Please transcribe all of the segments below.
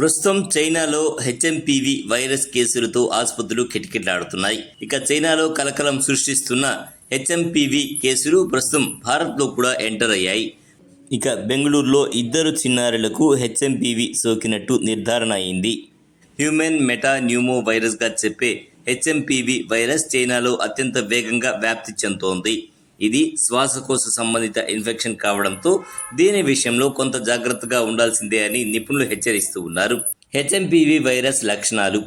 ప్రస్తుతం చైనాలో HMPV virus కేసులతో ఆసుపత్రులు కిటకిటలాడుతున్నాయి. ఇక చైనాలో కలకలం సృష్టిస్తున్న హెచ్ఎంపీవి కేసులు ప్రస్తుతం భారత్లో కూడా ఎంటర్ అయ్యాయి. ఇక బెంగళూరులో ఇద్దరు చిన్నారులకు హెచ్ఎంపీవి సోకినట్టు నిర్ధారణ అయింది. హ్యూమన్ మెటా న్యూమో వైరస్గా చెప్పే హెచ్ఎంపీవి వైరస్ చైనాలో అత్యంత వేగంగా వ్యాప్తి చెందుతోంది. ఇది శ్వాసకోశ సంబంధిత ఇన్ఫెక్షన్ కావడంతో దీని విషయంలో కొంత జాగ్రత్తగా ఉండాల్సిందే అని నిపుణులు హెచ్చరిస్తూ ఉన్నారు. హెచ్ఎంపివి వైరస్ లక్షణాలు.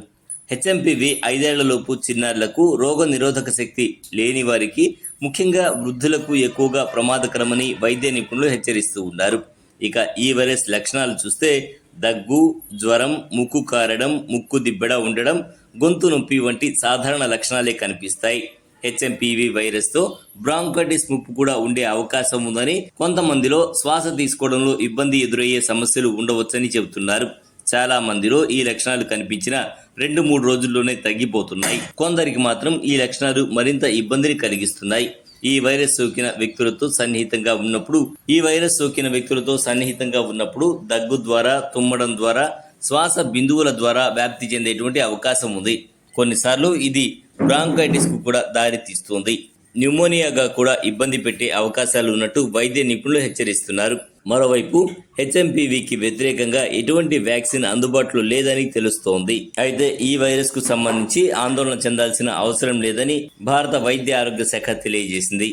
హెచ్ఎంపివి ఐదేళ్ళలోపు చిన్నారులకు రోగ నిరోధక శక్తి లేని వారికి ముఖ్యంగా వృద్ధులకు ఎక్కువగా ప్రమాదకరమని వైద్య నిపుణులు హెచ్చరిస్తూ ఉన్నారు. ఇక ఈ వైరస్ లక్షణాలు చూస్తే దగ్గు జ్వరం ముక్కు కారడం ముక్కు దిబ్బడ ఉండడం గొంతు నొప్పి వంటి సాధారణ లక్షణాలే కనిపిస్తాయి. హెచ్ఎంపీవి వైరస్తో బ్రాంకైటిస్ ముప్పు కూడా ఉండే అవకాశం ఉందని కొంతమందిలో శ్వాస తీసుకోవడంలో ఇబ్బంది ఎదురయ్యే సమస్యలు ఉండవచ్చని చెబుతున్నారు. చాలా మందిలో ఈ లక్షణాలు కనిపించిన రెండు మూడు రోజుల్లోనే తగ్గిపోతున్నాయి. కొందరికి మాత్రం ఈ లక్షణాలు మరింత ఇబ్బందిని కలిగిస్తున్నాయి. ఈ వైరస్ సోకిన వ్యక్తులతో సన్నిహితంగా ఉన్నప్పుడు ఈ వైరస్ సోకిన వ్యక్తులతో సన్నిహితంగా ఉన్నప్పుడు దగ్గు ద్వారా తుమ్మడం ద్వారా శ్వాస బిందువుల ద్వారా వ్యాప్తి చెందేటువంటి అవకాశం ఉంది. కొన్నిసార్లు ఇది బ్రాంకైటిస్కు కూడా దారితీస్తుంది న్యూమోనియాగా కూడా ఇబ్బంది పెట్టే అవకాశాలు ఉన్నట్టు వైద్య నిపుణులు హెచ్చరిస్తున్నారు. మరోవైపు హెచ్ఎంపీవీకి వ్యతిరేకంగా ఎటువంటి వ్యాక్సిన్ అందుబాటులో లేదని తెలుస్తోంది. అయితే ఈ వైరస్కు సంబంధించి ఆందోళన చెందాల్సిన అవసరం లేదని భారత వైద్య ఆరోగ్య శాఖ తెలియజేసింది.